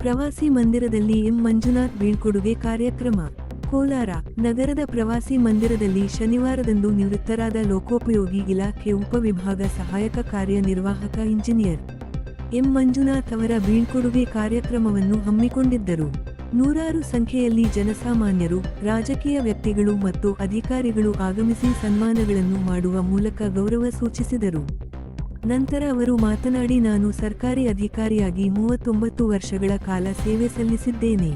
ಪ್ರವಾಸಿ ಮಂದಿರದಲ್ಲಿ ಎಂ. ಮಂಜುನಾಥ್ ಬೀಳ್ಕೊಡುಗೆ ಕಾರ್ಯಕ್ರಮ. ಕೋಲಾರ ನಗರದ ಪ್ರವಾಸಿ ಮಂದಿರದಲ್ಲಿ ಶನಿವಾರದಂದು ನಿವೃತ್ತರಾದ ಲೋಕೋಪಯೋಗಿ ಇಲಾಖೆ ಉಪವಿಭಾಗ ಸಹಾಯಕ ಕಾರ್ಯನಿರ್ವಾಹಕ ಇಂಜಿನಿಯರ್. ಎಂ. ಮಂಜುನಾಥ್ ಅವರ ಬೀಳ್ಕೊಡುಗೆ ಕಾರ್ಯಕ್ರಮವನ್ನು ಹಮ್ಮಿಕೊಂಡಿದ್ದರು. ನೂರಾರು ಸಂಖ್ಯೆಯಲ್ಲಿ ಜನಸಾಮಾನ್ಯರು, ರಾಜಕೀಯ ವ್ಯಕ್ತಿಗಳು ಮತ್ತು ಅಧಿಕಾರಿಗಳು ಆಗಮಿಸಿ ಸನ್ಮಾನಗಳನ್ನು ಮಾಡುವ ಮೂಲಕ ಗೌರವ ಸೂಚಿಸಿದರು. ನಂತರ ಅವರು ಮಾತನಾಡಿ, ನಾನು ಸರ್ಕಾರಿ ಅಧಿಕಾರಿಯಾಗಿ ಮೂವತ್ತೊಂಬತ್ತು ವರ್ಷಗಳ ಕಾಲ ಸೇವೆ ಸಲ್ಲಿಸಿದ್ದೇನೆ.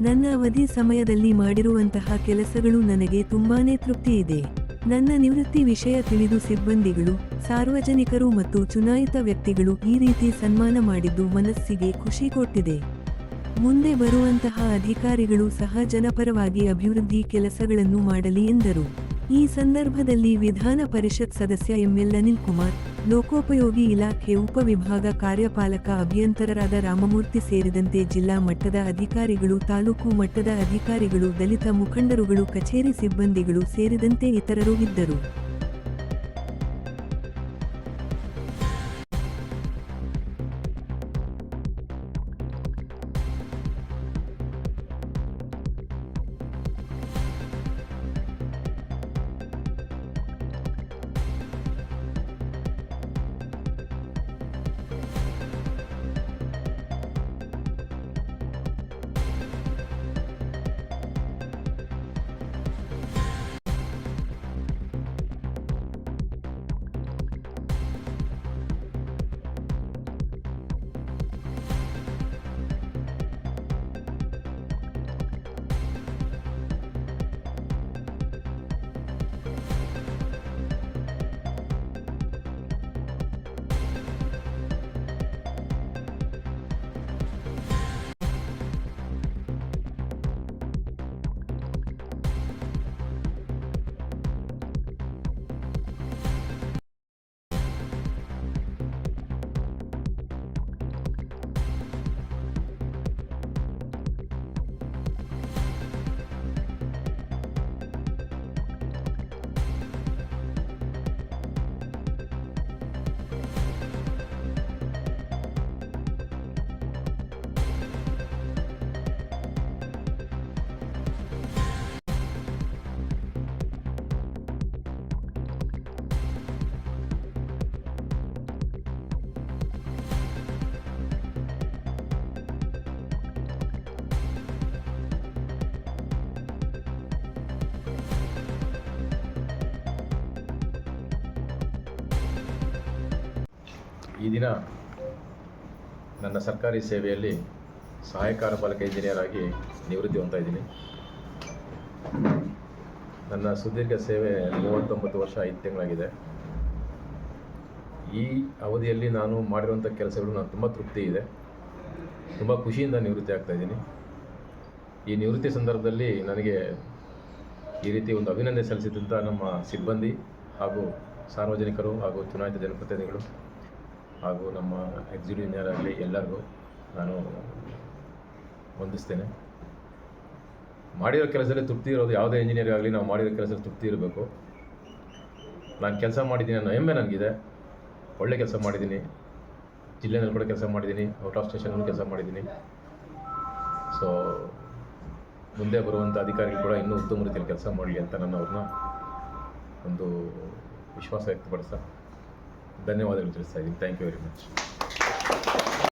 ನನ್ನ ಅವಧಿ ಸಮಯದಲ್ಲಿ ಮಾಡಿರುವಂತಹ ಕೆಲಸಗಳು ನನಗೆ ತುಂಬಾನೇ ತೃಪ್ತಿ ಇದೆ. ನನ್ನ ನಿವೃತ್ತಿ ವಿಷಯ ತಿಳಿದು ಸಿಬ್ಬಂದಿಗಳು, ಸಾರ್ವಜನಿಕರು ಮತ್ತು ಚುನಾಯಿತ ವ್ಯಕ್ತಿಗಳು ಈ ರೀತಿ ಸನ್ಮಾನ ಮಾಡಿದ್ದು ಮನಸ್ಸಿಗೆ ಖುಷಿ ಕೊಟ್ಟಿದೆ. ಮುಂದೆ ಬರುವಂತಹ ಅಧಿಕಾರಿಗಳು ಸಹ ಜನಪರವಾಗಿ ಅಭಿವೃದ್ಧಿ ಕೆಲಸಗಳನ್ನು ಮಾಡಲಿ ಎಂದರು. ಈ ಸಂದರ್ಭದಲ್ಲಿ ವಿಧಾನ ಪರಿಷತ್ ಸದಸ್ಯ ಎಂಎಲ್ ಅನಿಲ್ ಕುಮಾರ್ ಲೋಕೋಪಯೋಗಿ ಇಲಾಖೆ ಉಪವಿಭಾಗ ಕಾರ್ಯಪಾಲಕ ಅಭಿಯಂತರರಾದ ರಾಮಮೂರ್ತಿ ಸೇರಿದಂತೆ ಜಿಲ್ಲಾ ಮಟ್ಟದ ಅಧಿಕಾರಿಗಳು, ತಾಲೂಕು ಮಟ್ಟದ ಅಧಿಕಾರಿಗಳು, ದಲಿತ ಮುಖಂಡರುಗಳು, ಕಚೇರಿ ಸಿಬ್ಬಂದಿಗಳು ಸೇರಿದಂತೆ ಇತರರು ಇದ್ದರು. ಈ ದಿನ ನನ್ನ ಸರ್ಕಾರಿ ಸೇವೆಯಲ್ಲಿ ಸಹಾಯಕಾರ ಪಾಲಕ ಇಂಜಿನಿಯರ್ ಆಗಿ ನಿವೃತ್ತಿ ಹೊಂದ್ತಾ ಇದ್ದೀನಿ. ನನ್ನ ಸುದೀರ್ಘ ಸೇವೆ ಮೂವತ್ತೊಂಬತ್ತು ವರ್ಷ ಐದು ತಿಂಗಳಾಗಿದೆ. ಈ ಅವಧಿಯಲ್ಲಿ ನಾನು ಮಾಡಿರುವಂಥ ಕೆಲಸಗಳು ನಾನು ತುಂಬ ತೃಪ್ತಿ ಇದೆ. ತುಂಬ ಖುಷಿಯಿಂದ ನಿವೃತ್ತಿ ಆಗ್ತಾ ಇದ್ದೀನಿ. ಈ ನಿವೃತ್ತಿ ಸಂದರ್ಭದಲ್ಲಿ ನನಗೆ ಈ ರೀತಿ ಒಂದು ಅಭಿನಂದನೆ ಸಲ್ಲಿಸಿದಂಥ ನಮ್ಮ ಸಿಬ್ಬಂದಿ ಹಾಗೂ ಸಾರ್ವಜನಿಕರು ಹಾಗೂ ಚುನಾಯಿತ ಜನಪ್ರತಿನಿಧಿಗಳು ಹಾಗೂ ನಮ್ಮ ಎಕ್ಸಿಕ್ಯೂಟಿವ್ ಇಂಜಿನಿಯರ್ ಆಗಲಿ ಎಲ್ಲರಿಗೂ ನಾನು ವಂದಿಸ್ತೇನೆ. ಮಾಡಿರೋ ಕೆಲಸದಲ್ಲಿ ತೃಪ್ತಿ ಇರೋದು ಯಾವುದೇ ಇಂಜಿನಿಯರ್ ಆಗಲಿ ನಾವು ಮಾಡಿರೋ ಕೆಲಸದಲ್ಲಿ ತೃಪ್ತಿ ಇರಬೇಕು. ನಾನು ಕೆಲಸ ಮಾಡಿದ್ದೀನಿ ಅನ್ನೋ ಹೆಮ್ಮೆ ನನಗಿದೆ. ಒಳ್ಳೆ ಕೆಲಸ ಮಾಡಿದ್ದೀನಿ. ಜಿಲ್ಲೆನಲ್ಲಿ ಕೂಡ ಕೆಲಸ ಮಾಡಿದ್ದೀನಿ. ಔಟ್ ಆಫ್ ಸ್ಟೇಷನಲ್ಲೂ ಕೆಲಸ ಮಾಡಿದ್ದೀನಿ. ಸೊ ಮುಂದೆ ಬರುವಂಥ ಅಧಿಕಾರಿಗಳು ಕೂಡ ಇನ್ನೂ ಉತ್ತಮ ರೀತಿಯಲ್ಲಿ ಕೆಲಸ ಮಾಡಲಿ ಅಂತ ನಾನು ಅವ್ರನ್ನ ಒಂದು ವಿಶ್ವಾಸ ವ್ಯಕ್ತಪಡಿಸ್ತಾ ధన్యవాదాలు తెలుస్తాయి. Thank you very much